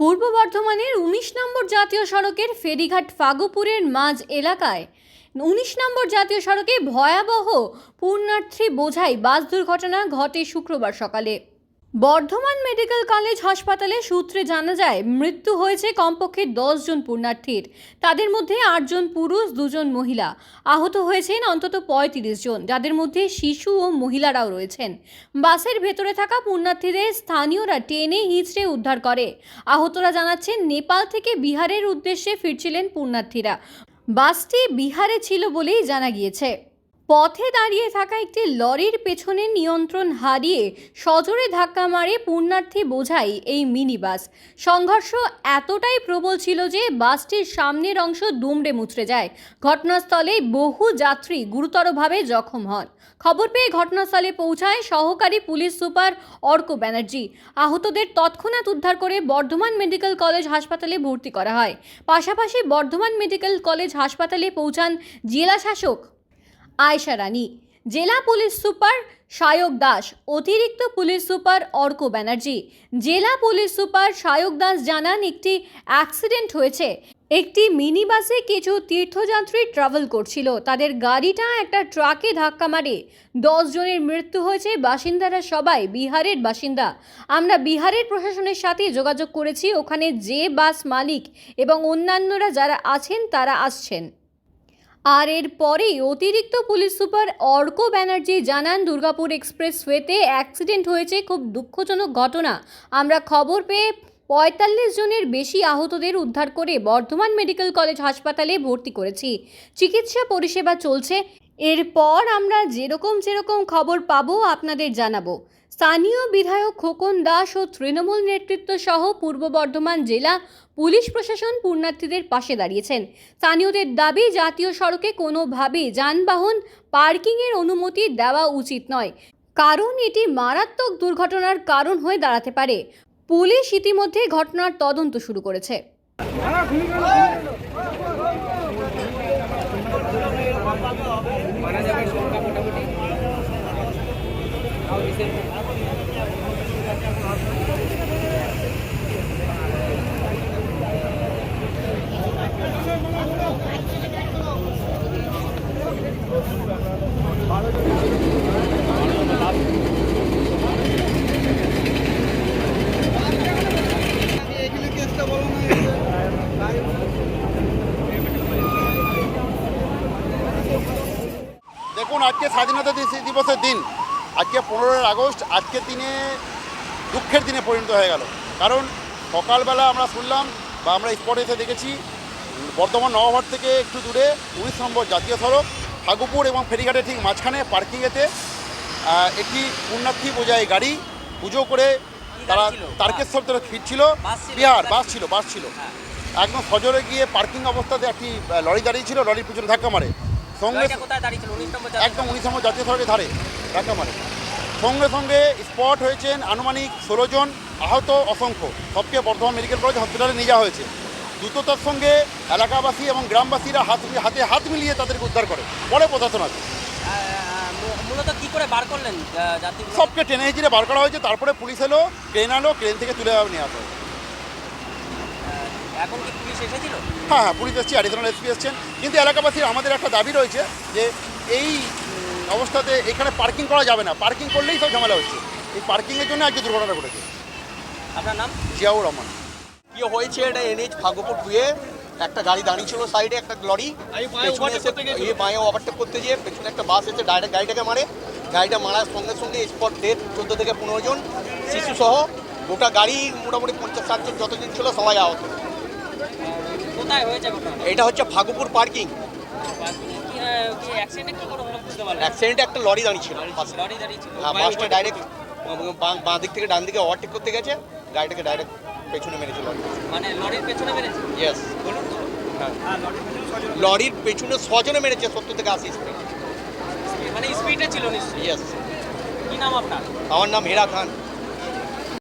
পূর্ব বর্ধমানের উনিশ নম্বর জাতীয় সড়কের ফেরিঘাট ফাগুপুরের মাঝ এলাকায়। উনিশ নম্বর জাতীয় সড়কে ভয়াবহ পূর্ণার্থী বোঝাই বাস দুর্ঘটনা ঘটে শুক্রবার সকালে। বর্ধমান মেডিকেল কলেজ হাসপাতালে সূত্রে জানা যায়, মৃত্যু হয়েছে কমপক্ষে জন পুণ্যার্থীর। তাদের মধ্যে আটজন পুরুষ দুজন মহিলা। আহত হয়েছেন অন্তত পঁয়ত্রিশ জন, যাদের মধ্যে শিশু ও মহিলারাও রয়েছেন। বাসের ভেতরে থাকা পুণ্যার্থীদের স্থানীয়রা টেনে হিঁচড়ে উদ্ধার করে। আহতরা জানাচ্ছেন, নেপাল থেকে বিহারের উদ্দেশ্যে ফিরছিলেন পুণ্যার্থীরা। বাসটি বিহারে ছিল বলেই জানা গিয়েছে। পথে দাঁড়িয়ে থাকা একটি লরির পেছনে নিয়ন্ত্রণ হারিয়ে সজোরে ধাক্কা মারে পুণ্যার্থী বোঝাই এই মিনি বাস সংঘর্ষ এতটাই প্রবল ছিল যে বাসটির সামনের অংশ দুমড়ে মুচড়ে যায়। ঘটনাস্থলে বহু যাত্রী গুরুতরভাবে জখম হন। খবর পেয়ে ঘটনাস্থলে পৌঁছায় সহকারী পুলিশ সুপার অর্ক ব্যানার্জি। আহতদের তৎক্ষণাৎ উদ্ধার করে বর্ধমান মেডিকেল কলেজ হাসপাতালে ভর্তি করা হয়। পাশাপাশি বর্ধমান মেডিকেল কলেজ হাসপাতালে পৌঁছান জেলা শাসক আয়শা রানী। জেলা পুলিশ সুপার সায়ক দাস, অতিরিক্ত পুলিশ সুপার অর্ক ব্যানার্জি। জেলা পুলিশ সুপার সায়ক দাস জানান, একটি অ্যাক্সিডেন্ট হয়েছে। একটি মিনি বাসে কিছু তীর্থযাত্রী ট্রাভেল করছিল। তাদের গাড়িটা একটা ট্রাকে ধাক্কা মারে। জনের মৃত্যু হয়েছে। বাসিন্দারা সবাই বিহারের বাসিন্দা। আমরা বিহারের প্রশাসনের সাথে যোগাযোগ করেছি। ওখানে যে বাস মালিক এবং অন্যান্যরা যারা আছেন, তারা আসছেন। আর এর পরেই অতিরিক্ত পুলিশ সুপার অর্ক ব্যানার্জি জানান, দুর্গাপুর এক্সপ্রেসওয়েতে অ্যাক্সিডেন্ট হয়েছে, খুব দুঃখজনক ঘটনা। আমরা খবর পেয়ে পঁয়তাল্লিশ জনের বেশি আহতদের উদ্ধার করে বর্ধমান মেডিকেল কলেজ হাসপাতালে ভর্তি করেছি। চিকিৎসা পরিষেবা চলছে এরপর আমরা যেরকম যেরকম খবর পাবো আপনাদের জানাব। স্থানীয় বিধায়ক খোকন দাস ও তৃণমূল নেতৃত্ব সহ পূর্ব বর্ধমান জেলা পুলিশ প্রশাসন পুণ্যার্থীদের পাশে দাঁড়িয়েছেন। স্থানীয়দের দাবি, জাতীয় সড়কে কোনোভাবে যানবাহন পার্কিংয়ের অনুমতি দেওয়া উচিত নয়। কারণ এটি মারাত্মক দুর্ঘটনার কারণ হয়ে দাঁড়াতে পারে। পুলিশ ইতিমধ্যে ঘটনার তদন্ত শুরু করেছে। মানা যাবে সংখ্যা মোটামুটি তাও দেখুন আজকে স্বাধীনতা দিবস- দিবসের দিন আজকে পনেরোই আগস্ট আজকের দিনে দুঃখের দিনে পরিণত হয়ে গেল কারণ সকালবেলা আমরা শুনলাম বা আমরা স্পটে এসে দেখেছি বর্ধমান নবাবহাট থেকে একটু দূরে উনিশ নম্বর জাতীয় সড়ক ফাগুপুর এবং ফেরিঘাটের ঠিক মাঝখানে পার্কিংয়েতে একটি পুণ্যার্থী বোঝাই গাড়ি পুজো করে তারা? তারকেশ্বর থেকে ফিরছিল? বিহার বাস ছিল? বাস ছিল হ্যাঁ। একদম সজোরে গিয়ে পার্কিং অবস্থাতে একটি লরি দাঁড়িয়ে ছিল লরির পিছনে ধাক্কা মারে সঙ্গে একদম উনিশ নম্বর জাতীয় সড়কের ধারে মারে সঙ্গে সঙ্গে স্পট হয়েছেন আনুমানিক ষোলো জন আহত অসংখ্য। সবকে বর্ধমান মেডিকেল কলেজ হসপিটালে নিয়ে যাওয়া হয়েছে। দ্রুততার সঙ্গে এলাকাবাসী এবং গ্রামবাসীরা হাত হাতে হাত মিলিয়ে তাদেরকে উদ্ধার করে। পরে প্রশাসন আছে মূলত কি করে বার করলেন সবকে ট্রেনে হিচিরে বার করা হয়েছে তারপরে পুলিশ এলো ট্রেন আলো ট্রেন থেকে তুলে হয়েছে। আহ, এখন কি পুলিশ এসেছিল? হ্যাঁ হ্যাঁ পুলিশ এসছে অ্যাডিশনাল এসপি এসছেন। কিন্তু এলাকাবাসীর আমাদের একটা দাবি রয়েছে যে এই অবস্থাতে এখানে পার্কিং করা যাবে না। পার্কিং করলেই সব ঝামেলা হচ্ছে। এই পার্কিংয়ের জন্য আজকে দুর্ঘটনা ঘটেছে। আপনার নাম? জিয়াউর রহমান। কি হয়েছে এটা এনএইচ ফাগুপুর টুয়ে একটা গাড়ি দাঁড়িয়ে ছিল সাইডে একটা লরি। পেছনে এসে এই বাঁয়ে ওভারটেক করতে গিয়ে পেছনে একটা বাস এসে ডাইরেক্ট গাড়িটাকে মারে। গাড়িটা মারার সঙ্গে সঙ্গে স্পট ডেট চোদ্দ থেকে পনেরো জন শিশু সহ গোটা গাড়ি মোটামুটি পঞ্চাশ ষাট জন যতজন ছিল সবাই আহত। এটা হচ্ছে ফাগুপুর পার্কিং। অ্যাক্সিডেন্ট একটা লরি দাঁড়িয়ে ছিল দাঁড়িয়েছিল হ্যাঁ বাসটা ডাইরেক্ট বাঁ দিক থেকে ডান দিকে ওভারটেক করতে গেছে গাড়িটাকে ডাইরেক্ট পেছনে মেরেছে লরি। মানে লরির পেছনে মেরেছে? ইয়েস বলুন তো। হ্যাঁ। লরির পেছনে ছজনে মেরেছে। সত্তর থেকে আশি স্পিড মানে স্পিডে ছিল নিশ্চয়ই। ইয়েস কি নাম আপনার? আমার নাম হেরা খান।